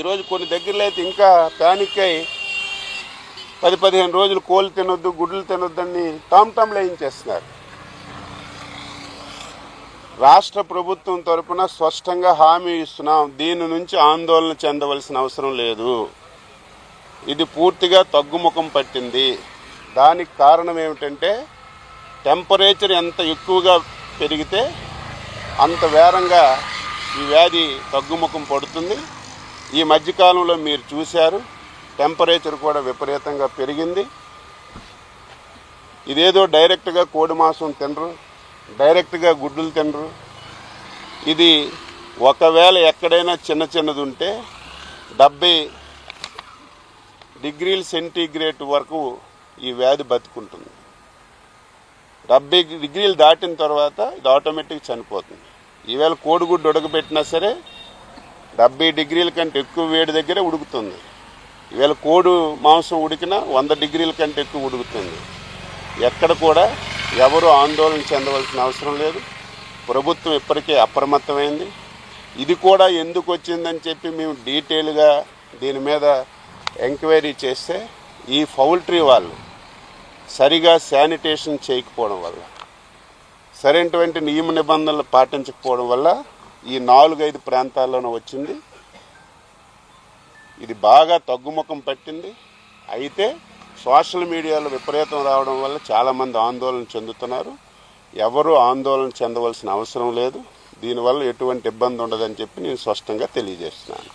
ఈరోజు కొన్ని దగ్గరలో అయితే ఇంకా ప్యానిక్ అయి పది పదిహేను రోజులు కోళ్ళు తినొద్దు గుడ్లు తినొద్దని టామ్ టామ్ వేయించేస్తున్నారు రాష్ట్ర ప్రభుత్వం తరపున స్పష్టంగా హామీ ఇస్తున్నాం. దీని నుంచి ఆందోళన చెందవలసిన అవసరం లేదు. ఇది పూర్తిగా తగ్గుముఖం పట్టింది. దానికి కారణం ఏమిటంటే టెంపరేచర్ ఎంత ఎక్కువగా పెరిగితే అంత వేరంగా ఈ వ్యాధి తగ్గుముఖం పడుతుంది. ఈ మధ్యకాలంలో మీరు చూశారు టెంపరేచర్ కూడా విపరీతంగా పెరిగింది. ఇదేదో డైరెక్ట్గా కోడి మాంసం తినరు డైరెక్ట్గా గుడ్డులు తినరు. ఇది ఒకవేళ ఎక్కడైనా చిన్న చిన్నది ఉంటే డెబ్బై డిగ్రీల సెంటీగ్రేడ్ వరకు ఈ వ్యాధి బతుకుంటుంది. డెబ్బై డిగ్రీలు దాటిన తర్వాత ఇది ఆటోమేటిక్ చనిపోతుంది. ఈవేళ కోడిగుడ్డు ఉడకబెట్టినా సరే డెబ్బై డిగ్రీల కంటే ఎక్కువ వేడి దగ్గరే ఉడుకుతుంది. ఈవేళ కోడి మాంసం ఉడికినా వంద డిగ్రీల కంటే ఎక్కువ ఉడుకుతుంది. ఎక్కడ కూడా ఎవరు ఆందోళన చెందవలసిన అవసరం లేదు. ప్రభుత్వం ఇప్పటికే అప్రమత్తమైంది. ఇది కూడా ఎందుకు వచ్చిందని చెప్పి మేము డీటెయిల్గా దీని మీద ఎంక్వైరీ చేస్తే ఈ పౌల్ట్రీ వాళ్ళు సరిగా శానిటేషన్ చేయకపోవడం వల్ల సరైనటువంటి నియమ నిబంధనలు పాటించకపోవడం వల్ల ఈ నాలుగైదు ప్రాంతాల్లోనూ వచ్చింది. ఇది బాగా తగ్గుముఖం పట్టింది. అయితే సోషల్ మీడియాలో విపరీతం రావడం వల్ల చాలామంది ఆందోళన చెందుతున్నారు. ఎవరు ఆందోళన చెందవలసిన అవసరం లేదు. దీనివల్ల ఎటువంటి ఇబ్బంది ఉండదని చెప్పి నేను స్పష్టంగా తెలియజేస్తున్నాను.